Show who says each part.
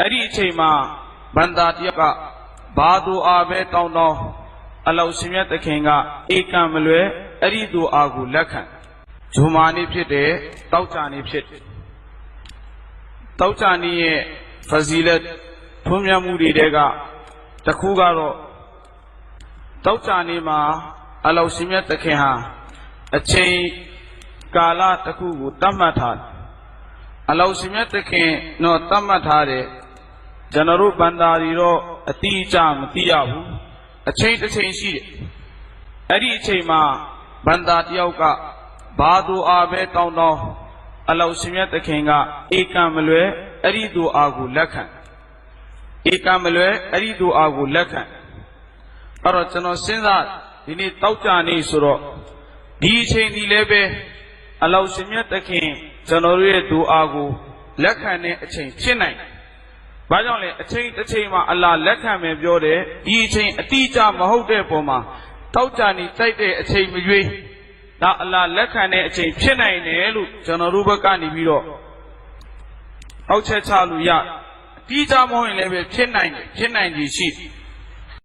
Speaker 1: အဲ့ဒီအချိန်မှာဘန္တာတယောက်ကဘာသူအားပဲတောင်းတောင်းအလောရှင်မြတ်သခင်ကဧကံမလွဲအဲ့ဒီသူအားကိုလက်ခံဂျုမာနေ့ဖြစ်တယ်တောက်ကြနေ့ဖြစ်တယ်တောက်ကြနေ့ရဲ့ဖဇီလက်ထွန်းမြတ်မှုတွေတဲကတစ်ခုကတော့တောက်ကြနေ့မှာအလောရှင်မြတ်သခင်ဟာအချိန်ကာလတစ်ခုကိုတတ်မှတ်ထားတယ်အလောရှင်မြတ်သခင်တော့တတ်မှတ်ထားတယ် ကျွန်တော်တို့ဗန္တာရီတော့အတိအကျမသိရဘူးအချိန်တစ်ချိန်ရှိတယ်အဲ့ဒီအချိန်မှာဗန္တာတယောက်ကဘာသူအားပဲတောင်းတောင်းအလောရှင်မြတ်သခင်ကဧကံမလွဲအဲ့ဒီသူအားကိုလက်ခံဧကံမလွဲအဲ့ဒီသူအားကိုလက်ခံအဲ့တော့ကျွန်တော်စဉ်းစားဒီနေ့တောက်ကြနေဆိုတော့ဒီအချိန်ဒီလည်းပဲအလောရှင်မြတ်သခင်ကျွန်တော်တို့ရဲ့ဒူအားကိုလက်ခံတဲ့အချိန်ဖြစ်နိုင်တယ်။ ဘာကြောင့်လဲအချိန်တစ်ချိန်မှာအလားလက်ခံမယ်ပြောတယ်ဒီအချိန်အတိအကျမဟုတ်တဲ့ပုံမှာတောက်ကြနေတိုက်တဲ့အချိန်မရွေးဒါအလားလက်ခံတဲ့အချိန်ဖြစ်နိုင်တယ်လို့ကျွန်တော်တို့ဘက်ကနေပြီးတော့အောက်ချက်ချလို့ရအတိအကျမဟုတ်ရင်လည်းပဲဖြစ်နိုင်တယ်ဖြစ်နိုင်ကြီးရှိတယ်